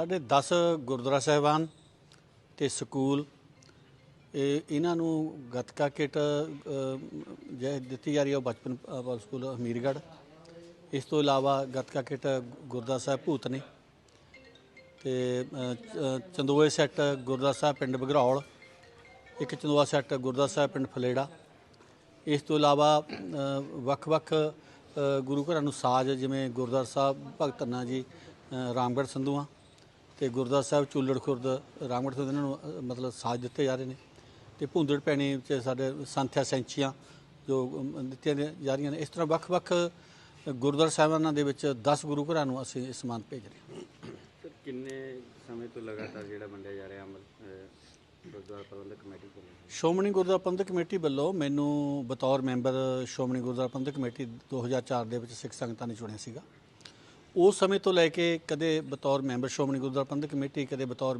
ਸਾਡੇ 10 ਗੁਰਦੁਆਰਾ ਸਾਹਿਬਾਨ ਤੇ ਸਕੂਲ ਇਹ ਇਹਨਾਂ ਨੂੰ ਗੱਤਕਾ ਕਿਟ ਜੇ ਦਿੱਤੀ ਜਾ ਰਹੀ ਹੈ ਉਹ ਬਚਪਨ ਸਕੂਲ ਹਮੀਰਗੜ੍ਹ ਇਸ ਤੋਂ ਇਲਾਵਾ ਗੱਤਕਾ ਕਿਟ ਗੁਰਦੁਆਰਾ ਸਾਹਿਬ ਭੂਤ ਨੇ ਤੇ ਚੰਦੋਏ ਸੈੱਟ ਗੁਰਦੁਆਰਾ ਸਾਹਿਬ ਪਿੰਡ ਬਗਰੌਲ ਇੱਕ ਚੰਦੋਆ ਸੈੱਟ ਗੁਰਦੁਆਰਾ ਸਾਹਿਬ ਪਿੰਡ ਫਲੇੜਾ। ਇਸ ਤੋਂ ਇਲਾਵਾ ਵੱਖ-ਵੱਖ ਗੁਰੂ ਘਰਾਂ ਨੂੰ ਸਾਜ਼ ਜਿਵੇਂ ਗੁਰਦੁਆਰਾ ਸਾਹਿਬ ਭਗਤਨਾ ਜੀ ਅ, ਰਾਮਗੜ੍ਹ ਸੰਧੂਆਂ ਤੇ ਗੁਰਦੁਆਰਾ ਸਾਹਿਬ ਚੂਲੜ ਖੁਰਦ ਰਾਮਗੜ੍ਹ ਸੰਧੂ ਇਹਨਾਂ ਨੂੰ ਮਤਲਬ ਸਾਜ਼ ਦਿੱਤੇ ਜਾ ਰਹੇ ਨੇ ਤੇ ਭੁੰਦੜ ਪੈਣੀ ਚ ਸਾਡੇ ਸੰਥਿਆ ਸੈਂਚੀਆਂ ਜੋ ਦਿੱਤੀਆਂ ਨੇ- ਜਾ ਰਹੀਆਂ ਨੇ। ਇਸ ਤਰ੍ਹਾਂ ਵੱਖ-ਵੱਖ ਗੁਰਦੁਆਰਾ ਸਾਹਿਬਾਨਾਂ ਦੇ ਵਿੱਚ 10 ਗੁਰੂ ਘਰਾਂ ਨੂੰ ਅਸੀਂ ਇਹ ਸਮਾਨ ਭੇਜ ਰਹੇ ਹਾਂ। ਸਰ ਕਿੰਨੇ ਸਮੇਂ ਤੋਂ ਲਗਾਤਾਰ ਜਿਹੜਾ ਵੰਡਿਆ ਜਾ ਰਿਹਾ ਅਮਲ ਗੁਰਦੁਆਰਾ ਪ੍ਰਬੰਧਕ ਕਮੇਟੀ ਵੱਲੋਂ ਸ਼੍ਰੋਮਣੀ ਗੁਰਦੁਆਰਾ ਪ੍ਰਬੰਧਕ ਕਮੇਟੀ ਵੱਲੋਂ ਮੈਨੂੰ ਬਤੌਰ ਮੈਂਬਰ ਸ਼੍ਰੋਮਣੀ ਗੁਰਦੁਆਰਾ ਪ੍ਰਬੰਧਕ ਕਮੇਟੀ 2004 ਦੇ ਵਿੱਚ ਸਿੱਖ ਸੰਗਤਾਂ ਨੇ ਚੁਣਿਆ ਸੀਗਾ। ਉਸ ਸਮੇਂ ਤੋਂ ਲੈ ਕੇ ਕਦੇ ਬਤੌਰ ਮੈਂਬਰ ਸ਼੍ਰੋਮਣੀ ਗੁਰਦੁਆਰਾ ਪ੍ਰਬੰਧਕ ਕਮੇਟੀ, ਕਦੇ ਬਤੌਰ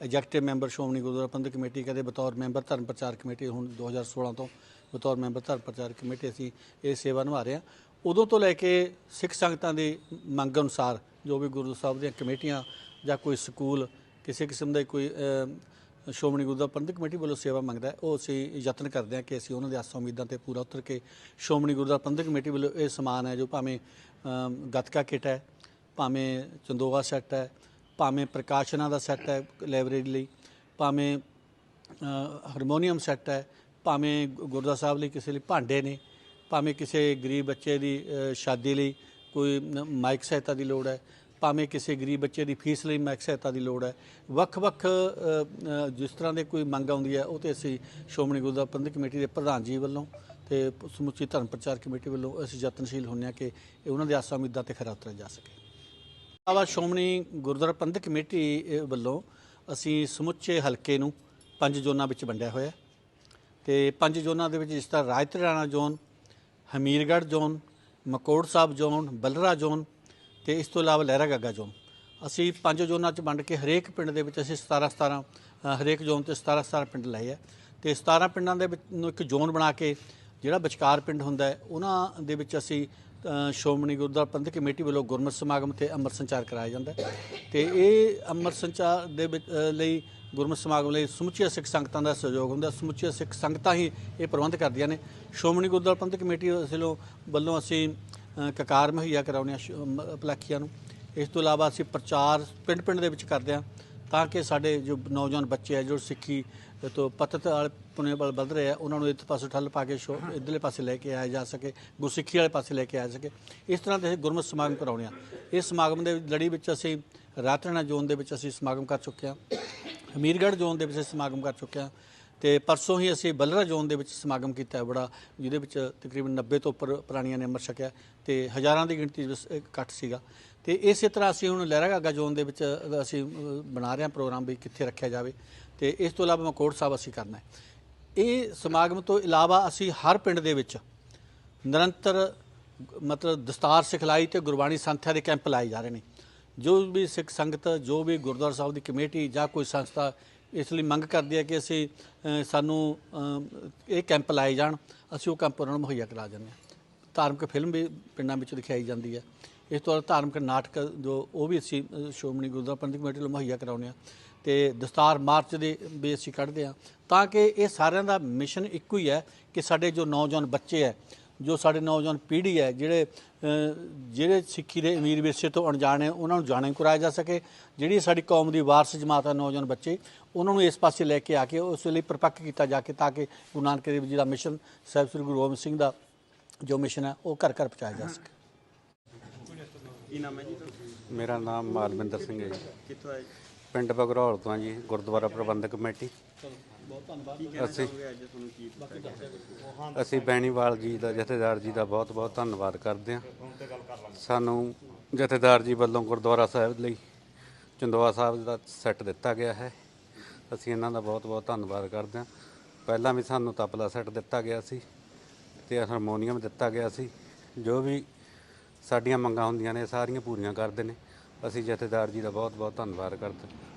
executive member Shiromani Gurdwara Prabandhak committee, ਕਦੇ ਬਤੌਰ ਮੈਂਬਰ ਧਰਮ ਪ੍ਰਚਾਰ ਕਮੇਟੀ, ਹੁਣ 2016 ਤੋਂ ਬਤੌਰ ਮੈਂਬਰ ਧਰਮ ਪ੍ਰਚਾਰ ਕਮੇਟੀ ਅਸੀਂ ਇਹ ਸੇਵਾ ਨਿਭਾ ਰਹੇ ਹਾਂ। ਉਦੋਂ ਤੋਂ ਲੈ ਕੇ ਸਿੱਖ ਸੰਗਤਾਂ ਦੀ ਮੰਗ ਅਨੁਸਾਰ ਜੋ ਵੀ ਗੁਰੂ ਸਾਹਿਬ ਦੀਆਂ ਕਮੇਟੀਆਂ ਜਾਂ ਕੋਈ ਸਕੂਲ, ਕਿਸੇ ਕਿਸਮ ਦਾ ਕੋਈ ਸ਼੍ਰੋਮਣੀ ਗੁਰਦੁਆਰਾ ਪ੍ਰਬੰਧਕ ਕਮੇਟੀ ਵੱਲੋਂ ਸੇਵਾ ਮੰਗਦਾ ਉਹ ਅਸੀਂ ਯਤਨ ਕਰਦੇ ਹਾਂ ਕਿ ਅਸੀਂ ਉਹਨਾਂ ਦੇ ਆਸਾਂ ਉਮੀਦਾਂ ਤੇ ਪੂਰਾ ਉਤਰ ਕੇ ਸ਼੍ਰੋਮਣੀ ਗੁਰਦੁਆਰਾ ਪ੍ਰਬੰਧਕ ਕਮੇਟੀ ਵੱਲੋਂ ਇਹ ਸਮਾਨ ਹੈ ਜੋ ਭਾਵੇਂ ਗੱਤਕਾ ਕਿਟ ਹੈ ਭਾਵੇਂ ਚੰਦੋਆ ਸੈੱਟ ਹੈ ਭਾਵੇਂ ਪ੍ਰਕਾਸ਼ਨਾਂ ਦਾ ਸੈੱਟ ਹੈ ਲਾਇਬ੍ਰੇਰੀ ਲਈ ਭਾਵੇਂ ਅ, ਹਾਰਮੋਨੀਅਮ ਸੈੱਟ ਹੈ ਭਾਵੇਂ ਗੁ- ਗੁਰਦੁਆਰਾ ਸਾਹਿਬ ਲਈ ਕਿਸੇ ਲਈ ਭਾਂਡੇ ਨੇ ਭਾਵੇਂ ਕਿਸੇ ਗਰੀਬ ਬੱਚੇ ਦੀ ਸ਼ਾਦੀ ਲਈ ਕੋਈ ਨ- ਮਾਈਕ ਸਹਾਇਤਾ ਦੀ ਲੋੜ ਹੈ ਭਾਵੇਂ ਕਿਸੇ ਗਰੀਬ ਬੱਚੇ ਦੀ ਫੀਸ ਲਈ ਮਾਈਕ ਸਹਾਇਤਾ ਦੀ ਲੋੜ ਹੈ। ਵੱਖ-ਵੱਖ ਜਿਸ ਤਰ੍ਹਾਂ ਦੇ ਕੋਈ ਮੰਗ ਆਉਂਦੀ ਹੈ, ਉਹ ਤੇ ਅਸੀਂ ਸ਼੍ਰੋਮਣੀ ਗੁਰਦੁਆਰਾ ਪ੍ਰਬੰਧਕ ਕਮੇਟੀ ਦੇ ਪ੍ਰਧਾਨ ਜੀ ਵੱਲੋਂ ਤੇ ਸਮੁੱਚੀ ਧਰਮ ਪ੍ਰਚਾਰ ਕਮੇਟੀ ਵੱਲੋਂ ਅਸੀਂ ਯਤਨਸ਼ੀਲ ਹੁੰਦੇ ਹਾਂ ਕਿ ਉਹਨਾਂ ਦੇ ਆਸਾਂ ਉਮੀਦਾਂ ਤੇ ਖਰਾ ਉਤਰਿਆ ਜਾ ਸਕੇ। ਆਵਾ ਸ਼੍ਰੋਮਣੀ ਗੁਰਦੁਆਰਾ ਪ੍ਰਬੰਧਕ ਕਮੇਟੀ ਵੱਲੋਂ ਅਸੀਂ ਸਮੁੱਚੇ ਹਲਕੇ ਨੂੰ ਪੰਜ ਜ਼ੋਨਾਂ ਵਿੱਚ ਵੰਡਿਆ ਹੋਇਆ ਹੈ। ਤੇ ਪੰਜ ਜ਼ੋਨਾਂ ਦੇ ਵਿੱਚ ਜਿਸ ਤਰ੍ਹਾਂ Rajtarana zone, Hamirgarh zone, Makor Sahib zone, Balra zone ਤੇ ਇਸ ਤੋਂ ਇਲਾਵਾ ਲਹਿਰਾ ਗਾਗਾ ਜ਼ੋਨ। ਅਸੀਂ ਪੰਜ ਜ਼ੋਨਾਂ 'ਚ ਵੰਡ ਕੇ ਹਰੇਕ ਪਿੰਡ ਦੇ ਵਿੱਚ ਅਸੀਂ 17 17 ਹਰੇਕ ਜ਼ੋਨ ਤੇ 17 17 ਪਿੰਡ ਲਏ ਹੈ ਤੇ 17 ਪਿੰਡਾਂ ਦੇ ਵਿੱਚ ਨੂੰ ਇੱਕ ਜ਼ੋਨ ਬਣਾ ਕੇ ਜਿਹੜਾ ਵਿਚਕਾਰ ਪਿੰਡ ਹੁੰਦਾ ਹੈ ਉਹਨਾਂ ਦੇ ਵਿੱਚ ਅਸੀਂ ਅ, ਸ਼੍ਰੋਮਣੀ ਗੁਰਦੁਆਰਾ ਪ੍ਰਬੰਧਕ ਕਮੇਟੀ ਵੱਲੋਂ ਗੁਰਮਤਿ ਸਮਾਗਮ ਤੇ ਅੰਮ੍ਰਿਤ ਸੰਚਾਰ ਕਰਾਇਆ ਜਾਂਦਾ ਹੈ। ਤੇ ਇਹ ਅੰਮ੍ਰਿਤ ਸੰਚਾਰ ਦੇ ਲਈ ਗੁਰਮਤਿ ਸਮਾਗਮ ਲਈ ਸਮੁੱਚੀਆਂ ਸਿੱਖ ਸੰਗਤਾਂ ਦਾ ਸਹਿਯੋਗ ਹੁੰਦਾ ਸਮੁੱਚੀਆਂ ਸਿੱਖ ਸੰਗਤਾਂ ਹੀ ਇਹ ਪ੍ਰਬੰਧ ਕਰਦੀਆਂ ਨੇ। ਸ਼੍ਰੋਮਣੀ ਗੁਰਦੁਆਰਾ ਪ੍ਰਬੰਧਕ ਕਮੇਟੀ ਵੱਲੋਂ ਵੱਲੋਂ ਅਸੀਂ ਕਕਾਰ ਮੁਹੱਈਆ ਕਰਾਉਂਦੇ ਹਾਂ ਪਲਾਖੀਆਂ ਨੂੰ। ਇਸ ਤੋਂ ਇਲਾਵਾ ਅਸੀਂ ਪ੍ਰਚਾਰ ਪਿੰਡ ਪਿੰਡ ਦੇ ਵਿੱਚ ਕਰਦੇ ਹਾਂ ਤਾਂ ਕਿ ਸਾਡੇ ਜੋ ਨੌਜਵਾਨ ਬੱਚੇ ਹੈ ਜੋ ਸਿੱਖੀ ਤੋਂ ਪਤਤ ਵਾਲੇ ਪੁਨੇ ਵੱਲ ਵੱਧ ਰਹੇ ਆ, ਉਹਨਾਂ ਨੂੰ ਇਸ ਪਾਸੇ ਠੱਲ ਪਾ ਕੇ ਸ਼ੋ- ਇੱਧਰਲੇ ਪਾਸੇ ਲੈ ਕੇ ਆਇਆ ਜਾ ਸਕੇ, ਗੁਰਸਿੱਖੀ ਵਾਲੇ ਪਾਸੇ ਲੈ ਕੇ ਆਇਆ ਸਕੇ। ਇਸ ਤਰ੍ਹਾਂ ਦੇ ਅਸੀਂ ਗੁਰਮਤਿ ਸਮਾਗਮ ਕਰਾਉਣੇ ਆ ਇਸ ਸਮਾਗਮ ਦੇ ਲੜੀ ਵਿੱਚ ਅਸੀਂ ਰਾਤਰਣਾ ਜ਼ੋਨ ਦੇ ਵਿੱਚ ਅਸੀਂ ਸਮਾਗਮ ਕਰ ਚੁੱਕੇ ਹਾਂ। ਹਮੀਰਗੜ੍ਹ ਜ਼ੋਨ ਦੇ ਵਿੱਚ ਅਸੀਂ ਸਮਾਗਮ ਕਰ ਚੁੱਕੇ ਹਾਂ। ਤੇ ਪਰਸੋਂ ਹੀ ਅਸੀਂ ਬਲਰਾ ਜ਼ੋਨ ਦੇ ਵਿੱਚ ਸਮਾਗਮ ਕੀਤਾ ਹੈ ਬੜਾ, ਜਿਹਦੇ ਵਿੱਚ ਤਕਰੀਬਨ 90 ਤੋਂ ਉੱਪਰ ਪ੍ਰਾਣੀਆਂ ਨੇ ਅੰਮ੍ਰਿਤ ਛਕਿਆ ਤੇ ਹਜ਼ਾਰਾਂ ਦੀ ਗਿਣਤੀ ਵਿੱਚ ਇਕੱਠ ਸੀਗਾ। ਤੇ ਇਸੇ ਤਰ੍ਹਾਂ ਅਸੀਂ ਹੁਣ ਲਹਿਰਾ ਜ਼ੋਨ ਦੇ ਵਿੱਚ ਅਸੀਂ ਬਣਾ ਰਹੇ ਹਾਂ ਪ੍ਰੋਗਰਾਮ ਵੀ ਕਿੱਥੇ ਰੱਖਿਆ ਜਾਵੇ ਤੇ ਇਸ ਤੋਂ ਇਲਾਵਾ ਮਕੋੜ ਸਾਹਿਬ ਅਸੀਂ ਕਰਨਾ ਹੈ। ਇਹ ਸਮਾਗਮ ਤੋਂ ਇਲਾਵਾ ਅਸੀਂ ਹਰ ਪਿੰਡ ਦੇ ਵਿੱਚ ਨਿਰੰਤਰ, ਮਤਲਬ ਦਸਤਾਰ ਸਿਖਲਾਈ ਤੇ ਗੁਰਬਾਣੀ ਸੰਥਿਆ ਦੇ ਕੈਂਪ ਲਾਏ ਜਾ ਰਹੇ ਨੇ। ਜੋ ਵੀ ਸਿੱਖ ਸੰਗਤ, ਜੋ ਵੀ ਗੁਰਦੁਆਰਾ ਸਾਹਿਬ ਦੀ ਕਮੇਟੀ ਜਾਂ ਕੋਈ ਸੰਸਥਾ ਇਸ ਲਈ ਮੰਗ ਕਰਦੇ ਹੈ ਕਿ ਅਸੀਂ ਸਾਨੂੰ ਇਹ ਕੈਂਪ ਲਾਏ ਜਾਣ। ਅਸੀਂ ਉਹ ਕੈਂਪ ਉਹਨਾਂ ਨੂੰ ਮੁਹੱਈਆ ਕਰਾ ਦਿੰਦੇ ਹਾਂ। ਧਾਰਮਿਕ ਫਿਲਮ ਵੀ ਪਿੰਡਾਂ ਵਿੱਚ ਦਿਖਾਈ ਜਾਂਦੀ ਹੈ। ਇਸ ਤੋਂ ਬਾਅਦ ਧਾਰਮਿਕ ਨਾਟਕ ਜੋ ਉਹ ਵੀ ਅਸੀਂ ਅ, ਸ਼੍ਰੋਮਣੀ ਗੁਰਦੁਆਰਾ ਪ੍ਰਬੰਧਕ ਕਮੇਟੀ ਵੱਲੋਂ ਮੁਹੱਈਆ ਕਰਾਉਂਦੇ ਹਾਂ। ਤੇ ਦਸਤਾਰ ਮਾਰਚ ਦੇ ਵੀ ਅਸੀਂ ਕੱਢਦੇ ਹਾਂ। ਤਾਂ ਕਿ ਇਹ ਸਾਰਿਆਂ ਦਾ ਮਿਸ਼ਨ ਇੱਕੋ ਹੀ ਹੈ ਕਿ ਸਾਡੇ ਜੋ ਨੌਜਵਾਨ ਬੱਚੇ ਹੈ ਜੋ ਸਾਡੇ ਨੌਜਵਾਨ ਪੀੜ੍ਹੀ ਹੈ ਜਿਹੜੇ ਜਿਹੜੇ ਸਿੱਖੀ ਦੇ ਅਮੀਰ ਵਿਰਸੇ ਤੋਂ ਅਣਜਾਣ ਹੈ ਉਹਨਾਂ ਨੂੰ ਜਾਣੂ ਕਰਾਇਆ ਜਾ ਸਕੇ। ਜਿਹੜੀ ਸਾਡੀ ਕੌਮ ਦੀ ਵਾਰਸ ਜਮਾਤ ਹੈ ਨੌਜਵਾਨ ਬੱਚੇ ਉਹਨਾਂ ਨੂੰ ਇਸ ਪਾਸੇ ਲੈ ਕੇ ਆ ਕੇ ਉਸ ਲਈ ਪਰਪੱਕ ਕੀਤਾ ਜਾ ਕੇ ਤਾਂ ਕਿ ਗੁਰੂ ਨਾਨਕ ਦੇਵ ਜੀ ਦਾ ਮਿਸ਼ਨ ਸਾਹਿਬ ਸ੍ਰੀ ਗੁਰੂ ਗੋਬਿੰਦ ਸਿੰਘ ਦਾ ਜੋ ਮਿਸ਼ਨ ਹੈ ਉਹ ਘਰ ਘਰ ਪਹੁੰਚਾਇਆ ਜਾ ਸਕੇ। ਕੀ ਨਾਮ ਹੈ ਜੀ ਤੁਹਾਡਾ? ਮੇਰਾ ਨਾਮ ਮਾਲਵਿੰਦਰ ਸਿੰਘ ਹੈ ਜੀ। ਕਿੱਥੋਂ ਆਏ? ਪਿੰਡ ਬਗਰੌਲ ਤੋਂ ਜੀ ਗੁਰਦੁਆਰਾ ਪ੍ਰਬੰਧਕ ਕਮੇਟੀ। ਬਹੁਤ ਧੰਨਵਾਦ। ਅਸੀਂ- ਅਸੀਂ ਬੈਣੀਵਾਲ ਜੀ ਦਾ ਜਥੇਦਾਰ ਜੀ ਦਾ ਬਹੁਤ ਬਹੁਤ ਧੰਨਵਾਦ ਕਰਦੇ ਹਾਂ। ਸਾਨੂੰ ਜਥੇਦਾਰ ਜੀ ਵੱਲੋਂ ਗੁਰਦੁਆਰਾ ਸਾਹਿਬ ਲਈ ਚੰਦੋਆ ਸਾਹਿਬ ਦਾ ਸੈੱਟ ਦਿੱਤਾ ਗਿਆ ਹੈ। ਅਸੀਂ ਇਹਨਾਂ ਦਾ ਬਹੁਤ ਬਹੁਤ ਧੰਨਵਾਦ ਕਰਦੇ ਹਾਂ। ਪਹਿਲਾਂ ਵੀ ਸਾਨੂੰ ਤਬਲਾ ਸੈੱਟ ਦਿੱਤਾ ਗਿਆ ਸੀ ਤੇ ਹਾਰਮੋਨੀਅਮ ਦਿੱਤਾ ਗਿਆ ਸੀ। ਜੋ ਵੀ ਸਾਡੀਆਂ ਮੰਗਾਂ ਹੁੰਦੀਆਂ ਨੇ ਸਾਰੀਆਂ ਪੂਰੀਆਂ ਕਰਦੇ ਨੇ। ਅਸੀਂ ਜਥੇਦਾਰ ਜੀ ਦਾ ਬਹੁਤ ਬਹੁਤ ਧੰਨਵਾਦ ਕਰਦੇ ਹਾਂ।